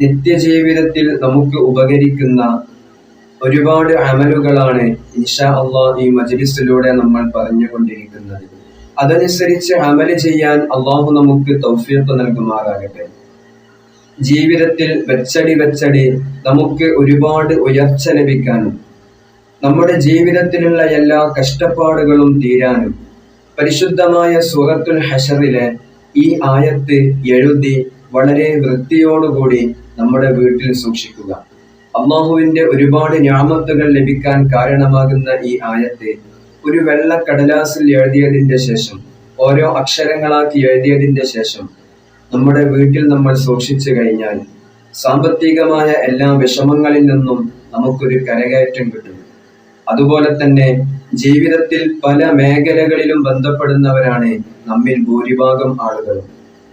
നിത്യജീവിതത്തിൽ നമുക്ക് ഉപകരിക്കുന്ന ഒരുപാട് അമലുകളാണ് ഇൻഷാ അള്ളാഹ് ഈ മജ്ലിസിലൂടെ നമ്മൾ പറഞ്ഞുകൊണ്ടിരിക്കുന്നത്. അതനുസരിച്ച് അമൽ ചെയ്യാൻ അള്ളാഹു നമുക്ക് തൗഫീഖ് നൽകുമാറാകട്ടെ. ജീവിതത്തിൽ വെച്ചടി വെച്ചടി നമുക്ക് ഒരുപാട് ഉയർച്ച ലഭിക്കാനും നമ്മുടെ ജീവിതത്തിലുള്ള എല്ലാ കഷ്ടപ്പാടുകളും തീരാനും പരിശുദ്ധമായ സൂറത്തുൽ ഹഷറിലെ ഈ ആയത്ത് എഴുതി വളരെ വൃത്തിയോടുകൂടി നമ്മുടെ വീട്ടിൽ സൂക്ഷിക്കുക. അള്ളാഹുവിന്റെ ഒരുപാട് ഞാമത്തുകൾ ലഭിക്കാൻ കാരണമാകുന്ന ഈ ആയത്തെ ഒരു വെള്ള കടലാസിൽ എഴുതിയതിന്റെ ശേഷം ഓരോ അക്ഷരങ്ങളാക്കി എഴുതിയതിന്റെ ശേഷം നമ്മുടെ വീട്ടിൽ നമ്മൾ സൂക്ഷിച്ചു കഴിഞ്ഞാൽ സാമ്പത്തികമായ എല്ലാ വിഷമങ്ങളിൽ നിന്നും നമുക്കൊരു കരകയറ്റം കിട്ടും. അതുപോലെ തന്നെ ജീവിതത്തിൽ പല മേഖലകളിലും ബന്ധപ്പെടുന്നവരാണ് നമ്മിൽ ഭൂരിഭാഗം ആളുകളും.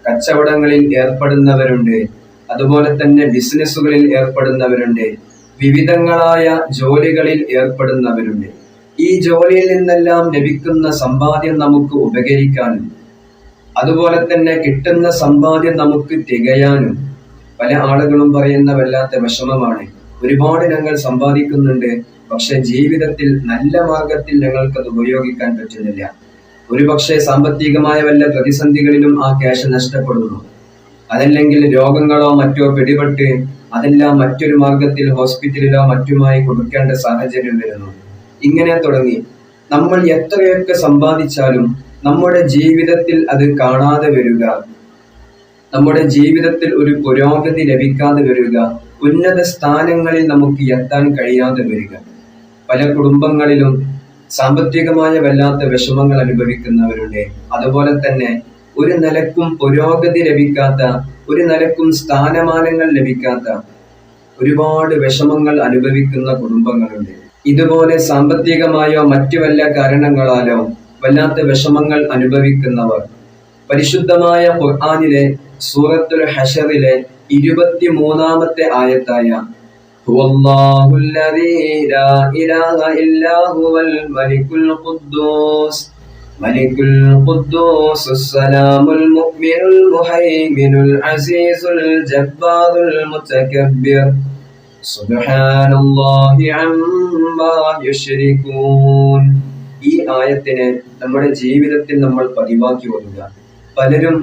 കച്ചവടങ്ങളിൽ ഏർപ്പെടുന്നവരുണ്ട് അതുപോലെ തന്നെ ബിസിനസ്സുകളിൽ ഏർപ്പെടുന്നവരുണ്ട്. വിവിധങ്ങളായ ജോലികളിൽ ഏർപ്പെടുന്നവരുണ്ട്. ഈ ജോലിയിൽ നിന്നെല്ലാം ലഭിക്കുന്ന സമ്പാദ്യം നമുക്ക് ഉപകരിക്കാനും അതുപോലെ തന്നെ കിട്ടുന്ന സമ്പാദ്യം നമുക്ക് തികയാനും പല ആളുകളും പറയുന്ന വല്ലാത്ത വിഷമമാണ്. ഒരുപാട് ഞങ്ങൾ സമ്പാദിക്കുന്നുണ്ട് പക്ഷെ ജീവിതത്തിൽ നല്ല മാർഗത്തിൽ ഞങ്ങൾക്കത് ഉപയോഗിക്കാൻ പറ്റുന്നില്ല. ഒരുപക്ഷെ സാമ്പത്തികമായ വല്ല പ്രതിസന്ധികളിലും ആ ക്യാഷ് നഷ്ടപ്പെടുന്നു. അതല്ലെങ്കിൽ രോഗങ്ങളോ മറ്റോ പിടിപെട്ട് അതെല്ലാം മറ്റൊരു മാർഗത്തിൽ ഹോസ്പിറ്റലിലോ മറ്റുമായി കൊടുക്കേണ്ട സാഹചര്യം വരുന്നു. ഇങ്ങനെ തുടങ്ങി. നമ്മൾ എത്രയൊക്കെ സമ്പാദിച്ചാലും നമ്മുടെ ജീവിതത്തിൽ അത് കാണാതെ വരിക. നമ്മുടെ ജീവിതത്തിൽ ഒരു പുരോഗതി ലഭിക്കാതെ വരിക. ഉന്നത സ്ഥാനങ്ങളിൽ നമുക്ക് എത്താൻ കഴിയാതെ വരിക. പല കുടുംബങ്ങളിലും സാമ്പത്തികമായ വല്ലാത്ത വിഷമങ്ങൾ അനുഭവിക്കുന്നവരുണ്ട്. അതുപോലെ തന്നെ ഒരു നിലക്കും പുരോഗതി ലഭിക്കാത്ത ഒരു നിലക്കും സ്ഥാനമാനങ്ങൾ ലഭിക്കാത്ത ഒരുപാട് വിഷമങ്ങൾ അനുഭവിക്കുന്ന കുടുംബങ്ങളുണ്ട്. ഇതുപോലെ സാമ്പത്തികമായോ മറ്റു വല്ല കാരണങ്ങളാലോ വല്ലാത്ത വിഷമങ്ങൾ അനുഭവിക്കുന്നവർ. പരിശുദ്ധമായ ഖുർആാനിലെ സൂറത്തുൽ ഹഷറിലെ ഇരുപത്തി മൂന്നാമത്തെ ആയത്തായ ഹുവല്ലാഹുല്ലദീ ലാ ഇലാഹ ഇല്ലാ മലികുൽ ഖുദ്ദൂസ് ملك القدوس السلام المؤمن المهيمن العزيز الجبار المتكبر سبحان الله عما يشركون ഈ ആയത്തിനെ നമ്മുടെ ജീവിതത്തിൽ നമ്മൾ പതിവാക്കി വരിക പലരും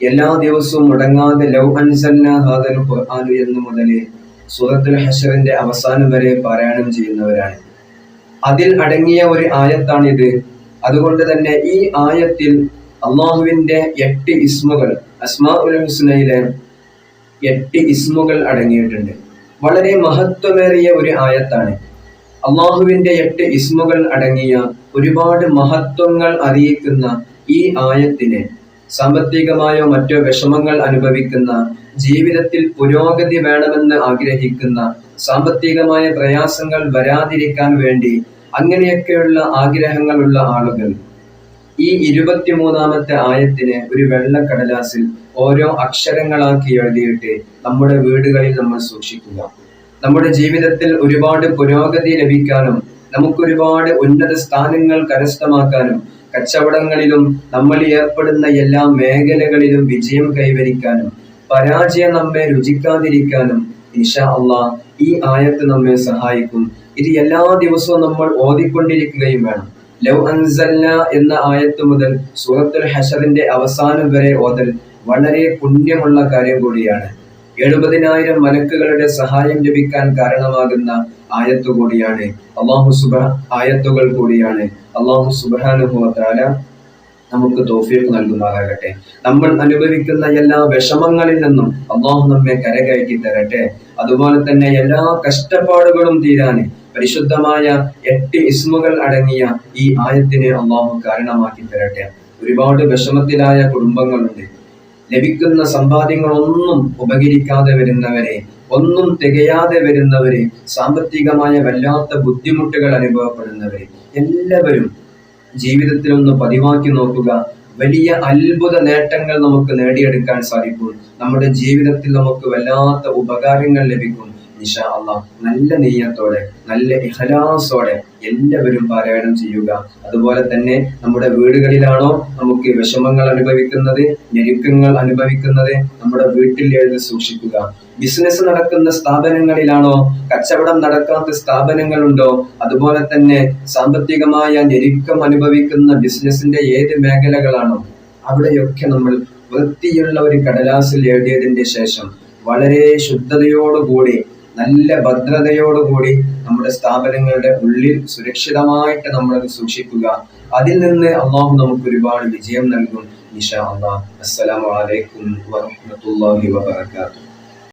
എല്ലാ ദിവസവും മുടങ്ങാതെ ലൗ അൻസന്ന ഹാദൽ ഖുർആാനു എന്ന് മുതൽ സൂറത്തുൽ ഹഷറിന്റെ അവസാനം വരെ പാരായണം ചെയ്യുന്നവരാണ് അതിൽ അടങ്ങിയ ഒരു ആയത്താണിത് അതുകൊണ്ട് തന്നെ ഈ ആയത്തിൽ അള്ളാഹുവിന്റെ എട്ട് ഇസ്മുകൾ അസ്മാ ഉൽ എട്ട് ഇസ്മുകൾ അടങ്ങിയിട്ടുണ്ട്. വളരെ മഹത്വമേറിയ ഒരു ആയത്താണ്. അള്ളാഹുവിന്റെ എട്ട് ഇസ്മുകൾ അടങ്ങിയ ഒരുപാട് മഹത്വങ്ങൾ അറിയിക്കുന്ന ഈ ആയത്തിനെ സാമ്പത്തികമായോ മറ്റോ വിഷമങ്ങൾ അനുഭവിക്കുന്ന ജീവിതത്തിൽ പുരോഗതി വേണമെന്ന് ആഗ്രഹിക്കുന്ന സാമ്പത്തികമായ പ്രയാസങ്ങൾ വരാതിരിക്കാൻ വേണ്ടി അങ്ങനെയൊക്കെയുള്ള ആഗ്രഹങ്ങളുള്ള ആളുകൾ. ഈ ഇരുപത്തിമൂന്നാമത്തെ ആയത്തിനെ ഒരു വെള്ളക്കടലാസിൽ ഓരോ അക്ഷരങ്ങളാക്കി എഴുതിയിട്ട് നമ്മുടെ വീടുകളിൽ നമ്മൾ സൂക്ഷിക്കുക. നമ്മുടെ ജീവിതത്തിൽ ഒരുപാട് പുരോഗതി ലഭിക്കാനും നമുക്കൊരുപാട് ഉന്നത സ്ഥാനങ്ങൾ കരസ്ഥമാക്കാനും കച്ചവടങ്ങളിലും നമ്മൾ ഏർപ്പെടുന്ന എല്ലാ മേഖലകളിലും വിജയം കൈവരിക്കാനും പരാജയം നമ്മെ രുചിക്കാതിരിക്കാനും ഇൻഷാ അള്ളാഹ് ഈ ആയത്ത് നമ്മെ സഹായിക്കും. ഇത് എല്ലാ ദിവസവും നമ്മൾ ഓതിക്കൊണ്ടിരിക്കുകയും വേണം. ലവ് അൻസല്ല എന്ന ആയത്ത് മുതൽ സൂറത്തുൽ ഹഷറിന്റെ അവസാനം വരെ ഓതൽ വളരെ പുണ്യമുള്ള കാര്യം കൂടിയാണ്. എഴുപതിനായിരം മലക്കുകളുടെ സഹായം ലഭിക്കാൻ കാരണമാകുന്ന ആയത്ത് കൂടിയാണ്. അള്ളാഹു സുബ ആയത്തുകൾ കൂടിയാണ്. അള്ളാഹു സുബാനുഭവത്താല നമുക്ക് തോഫീഫ് നൽകുമാറാകട്ടെ. നമ്മൾ അനുഭവിക്കുന്ന എല്ലാ വിഷമങ്ങളിൽ നിന്നും അള്ളാഹു നമ്മെ കരകയറ്റി തരട്ടെ. അതുപോലെ തന്നെ എല്ലാ കഷ്ടപ്പാടുകളും തീരാൻ പരിശുദ്ധമായ എട്ട് ഇസ്മുകൾ അടങ്ങിയ ഈ ആയത്തിനെ അള്ളാഹു കാരണമാക്കി തരട്ടെ. ഒരുപാട് വിഷമത്തിലായ കുടുംബങ്ങളുണ്ട്. ലഭിക്കുന്ന സമ്പാദ്യങ്ങളൊന്നും ഉപകരിക്കാതെ വരുന്നവരെ ഒന്നും തികയാതെ വരുന്നവരെ സാമ്പത്തികമായ വല്ലാത്ത ബുദ്ധിമുട്ടുകൾ അനുഭവപ്പെടുന്നവരെ എല്ലാവരും ജീവിതത്തിൽ ഒന്ന് പതിവാക്കി നോക്കുക. വലിയ അത്ഭുത നേട്ടങ്ങൾ നമുക്ക് നേടിയെടുക്കാൻ സാധിക്കും. നമ്മുടെ ജീവിതത്തിൽ നമുക്ക് വല്ലാത്ത ഉപകാരങ്ങൾ ലഭിക്കും. നിഷാ നല്ല നെയ്യത്തോടെ നല്ല ഇഹലാസോടെ എല്ലാവരും പാരായണം ചെയ്യുക. അതുപോലെ തന്നെ നമ്മുടെ വീടുകളിലാണോ നമുക്ക് വിഷമങ്ങൾ അനുഭവിക്കുന്നത് ഞെരുക്കങ്ങൾ അനുഭവിക്കുന്നത് നമ്മുടെ വീട്ടിൽ എഴുതി സൂക്ഷിക്കുക. ബിസിനസ് നടക്കുന്ന സ്ഥാപനങ്ങളിലാണോ കച്ചവടം നടക്കാത്ത സ്ഥാപനങ്ങളുണ്ടോ അതുപോലെ തന്നെ സാമ്പത്തികമായ ഞെരുക്കം അനുഭവിക്കുന്ന ബിസിനസിന്റെ ഏത് മേഖലകളാണോ അവിടെയൊക്കെ നമ്മൾ വൃത്തിയുള്ള ഒരു കടലാസിൽ എഴുതിയതിന്റെ ശേഷം വളരെ ശുദ്ധതയോടുകൂടി നല്ല ഭദ്രതയോടുകൂടി നമ്മുടെ സ്ഥാപനങ്ങളുടെ ഉള്ളിൽ സുരക്ഷിതമായിട്ട് നമ്മളത് സൂക്ഷിക്കുക. അതിൽ നിന്ന് അള്ളാഹു നമുക്ക് ഒരുപാട് വിജയം നൽകും നിഷാ അള്ളാഹ് അലൈക്കും വറഹ്മത്തുള്ളാഹി വബറകാതുഹു.